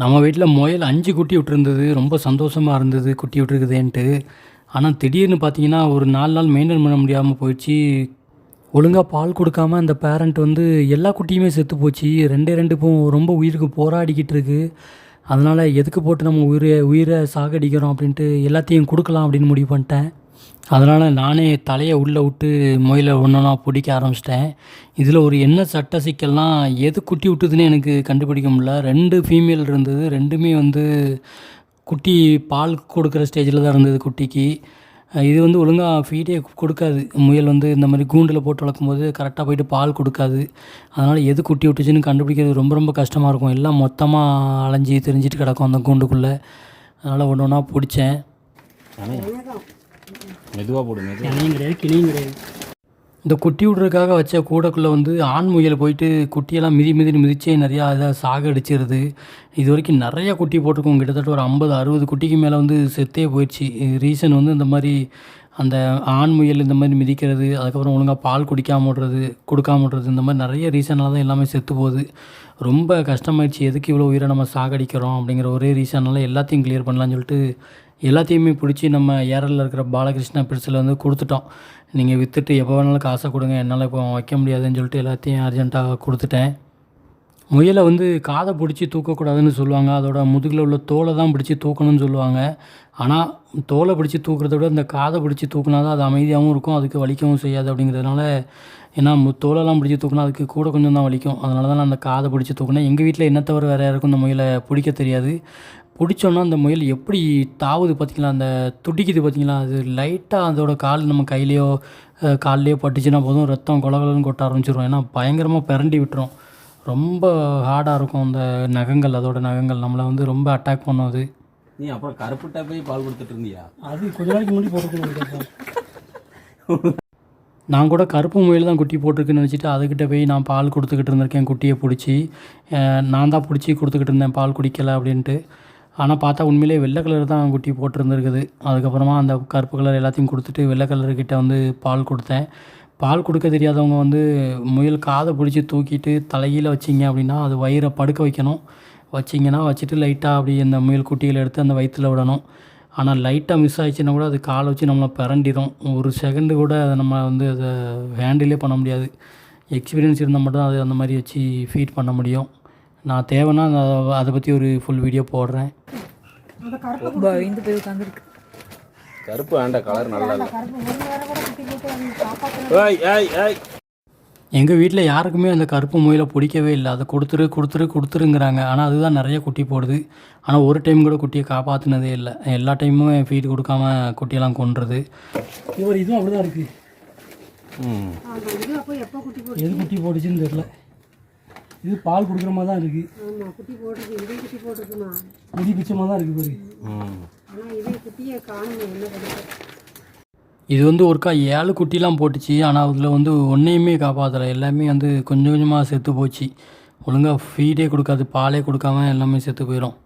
நம்ம வீட்டில் முயல் அஞ்சு குட்டி விட்டுருந்தது ரொம்ப சந்தோஷமாக இருந்தது குட்டி விட்டுருக்குதேன்ட்டு. ஆனால் திடீர்னு பார்த்தீங்கன்னா ஒரு நாலு நாள் மெயின்டைன் பண்ண முடியாமல் போயிடுச்சு. ஒழுங்காக பால் கொடுக்காம அந்த பேரண்ட் வந்து எல்லா குட்டியுமே செத்து போச்சு. ரெண்டே ரெண்டு இப்போ ரொம்ப உயிருக்கு போராடிக்கிட்டு இருக்கு. அதனால் எதுக்கு போட்டு நம்ம உயிரை உயிரை சாகடிக்கிறோம் அப்படின்ட்டு எல்லாத்தையும் கொடுக்கலாம் அப்படின்னு முடிவு பண்ணிட்டேன். அதனால் நானே தலையை உள்ளே விட்டு முயலை ஒன்றா பிடிக்க ஆரம்பிச்சிட்டேன். இதில் ஒரு என்ன சட்ட சிக்கல்னால் எது குட்டி விட்டுதுன்னு எனக்கு கண்டுபிடிக்க முடியல. ரெண்டு ஃபீமேல் இருந்தது. ரெண்டுமே வந்து குட்டி பால் கொடுக்குற ஸ்டேஜில் தான் இருந்தது குட்டிக்கு. இது வந்து ஒழுங்காக ஃபீடே கொடுக்காது. முயல் வந்து இந்த மாதிரி கூண்டில் போட்டு வளர்க்கும்போது கரெக்டாக போயிட்டு பால் கொடுக்காது. அதனால் எது குட்டி விட்டுச்சுன்னு கண்டுபிடிக்கிறது ரொம்ப ரொம்ப கஷ்டமாக இருக்கும். எல்லாம் மொத்தமாக அலைஞ்சி தெரிஞ்சிட்டு கிடக்கும் அந்த கூண்டுக்குள்ளே. அதனால் ஒன்று ஒன்றா பிடிச்சேன் மெதுவாக போடு மெதுவாக கிடையாது கிளியும் கிடையாது. இந்த குட்டி விடுறதுக்காக வச்ச கூடைக்குள்ளே வந்து ஆண் முயல் போயிட்டு குட்டியெல்லாம் மிதி மிதி மிதிச்சே நிறையா இதை சாகடிச்சிருது இது வரைக்கும் நிறையா குட்டி போட்டிருக்கோம். கிட்டத்தட்ட ஒரு ஐம்பது அறுபது குட்டிக்கு மேலே வந்து செத்தே போயிடுச்சு. ரீசன் வந்து இந்த மாதிரி அந்த ஆண் முயல் இந்த மாதிரி மிதிக்கிறது அதுக்கப்புறம் ஒழுங்காக பால் குடிக்காம விடுறது கொடுக்காம விடுறது இந்த மாதிரி நிறைய ரீசனால தான் எல்லாமே செத்து போகுது. ரொம்ப கஷ்டமாயிடுச்சு. எதுக்கு இவ்வளோ உயிரை நம்ம சாகடிக்கிறோம் அப்படிங்கிற ஒரே ரீசனால எல்லாத்தையும் கிளியர் பண்ணலான்னு சொல்லிட்டு எல்லாத்தையுமே பிடிச்சி நம்ம ஏரலில் இருக்கிற பாலகிருஷ்ணா பிரிட்ஸில் வந்து கொடுத்துட்டோம். நீங்கள் விற்றுட்டு எப்போ வேணாலும் காசை கொடுங்க என்னால் இப்போ வைக்க முடியாதுன்னு சொல்லிட்டு எல்லாத்தையும் அர்ஜென்ட்டாக கொடுத்துட்டேன். முயலை வந்து காதை பிடிச்சி தூக்கக்கூடாதுன்னு சொல்லுவாங்க. அதோட முதுகில் உள்ள தோலை தான் பிடிச்சி தூக்கணும்னு சொல்லுவாங்க. ஆனால் தோலை பிடிச்சி தூக்குறத விட இந்த காதை பிடிச்சி தூக்குனா தான் அது அமைதியாகவும் இருக்கும் அதுக்கு வலிக்கவும் செய்யாது அப்படிங்கிறதுனால ஏன்னா மு தோலெல்லாம் பிடிச்சி தூக்குனா அதுக்கு கூட கொஞ்சம் தான் வலிக்கும். அதனால தான் நான் அந்த காதை பிடிச்சி தூக்குனேன். எங்கள் வீட்டில் என்ன தவிர வேறு யாருக்கும் இந்த முயலை பிடிக்க தெரியாது. பிடிச்சோன்னா அந்த முயல் எப்படி தாவுது பார்த்தீங்களா? அந்த துடிக்குது பார்த்தீங்களா? அது லைட்டாக அதோட கால் நம்ம கையிலையோ கால்லையோ பட்டுச்சுன்னா போதும். ரத்தம் கொலகலன்னு கொட்ட ஆரம்பிச்சிரும். ஏன்னா பயங்கரமாக பிறண்டி விட்டுரும். ரொம்ப ஹார்டாக இருக்கும் அந்த நகங்கள் அதோட நகங்கள். நம்மளை வந்து ரொம்ப அட்டாக் பண்ணும் அது. நீ அப்புறம் கருப்புட்டா போய் பால் கொடுத்துட்டு இருந்தியா? அது கொஞ்ச நாளைக்கு முன்னாடி போட்டுக்கணும் நான் கூட கருப்பு முயல் தான் குட்டி போட்டிருக்குன்னு நினச்சிட்டு அதுக்கிட்ட போய் நான் பால் கொடுத்துக்கிட்டு இருந்திருக்கேன் குட்டியை பிடிச்சி. நான் தான் பிடிச்சி கொடுத்துக்கிட்டு இருந்தேன் பால் குடிக்கலை அப்படின்ட்டு. ஆனால் பார்த்தா உண்மையிலே வெள்ளை கலர் தான் குட்டி போட்டிருந்துருக்குது. அதுக்கப்புறமா அந்த கருப்பு கலர் எல்லாத்தையும் கொடுத்துட்டு வெள்ளை கலர்கிட்ட வந்து பால் கொடுத்தேன். பால் கொடுக்க தெரியாதவங்க வந்து முயல் காதை பிடிச்சி தூக்கிட்டு தலையில் வச்சிங்க அப்படின்னா அது வயிறை படுக்க வைக்கணும். வச்சிங்கன்னா வச்சுட்டு லைட்டாக அப்படி அந்த முயல் குட்டியில் எடுத்து அந்த வயிற்றில் விடணும். ஆனால் லைட்டாக மிஸ் ஆயிடுச்சுன்னா கூட அது காலை வச்சு நம்மளை பிறண்டிடும் ஒரு செகண்டு கூட அதை நம்ம வந்து அதை ஹேண்டிலே பண்ண முடியாது. எக்ஸ்பீரியன்ஸ் இருந்தால் மட்டும் அது அந்த மாதிரி வச்சு ஃபீட் பண்ண முடியும். நான் தேவைன்னா அதை- அதை பற்றி ஒரு ஃபுல் வீடியோ போடுறேன். பயந்து போய் உட்காந்துருக்கு கருப்பு வேண்டாம் கலர் நல்லா இல்லை கருப்பு முருங்கை வேற கூட குட்டி போட்டு அது காப்பாற்ற ஏய் ஏய் ஏய். எங்கள் வீட்டில் யாருக்குமே அந்த கருப்பு முயலை பிடிக்கவே இல்லை. அதை கொடுத்துரு கொடுத்துரு கொடுத்துருங்கிறாங்க. ஆனால் அதுதான் நிறைய குட்டி போடுது. ஆனால் ஒரு டைம் கூட குட்டியை காப்பாற்றினதே இல்லை. எல்லா டைமும் ஃபீட் கொடுக்காம குட்டியெல்லாம் கொன்றது. இவர் இதுவும் அப்படிதான் இருக்குது ம். இது அப்போ எப்போ குட்டி போட்டு எது குட்டி போட்டுச்சுன்னு தெரியல. இது பால் கொடுக்குற மாதிரி தான் இருக்குது ஆமாம் குட்டி போட்டுருக்கு இதே குட்டி போட்டுருக்குமா? முடி பிச்சமாக தான் இருக்குது பாரு. ஆனால் இதே குட்டியை காணுங்க என்ன பண்ணுறது இது வந்து ஒருக்கா ஏழு குட்டிலாம் போட்டுச்சு. ஆனால் அதில் வந்து ஒன்றையுமே காப்பாற்றலை எல்லாமே வந்து கொஞ்சம் கொஞ்சமாக செத்து போச்சு. ஒழுங்காக ஃபீடே கொடுக்காது பாலே கொடுக்காம எல்லாமே செத்து போயிடும்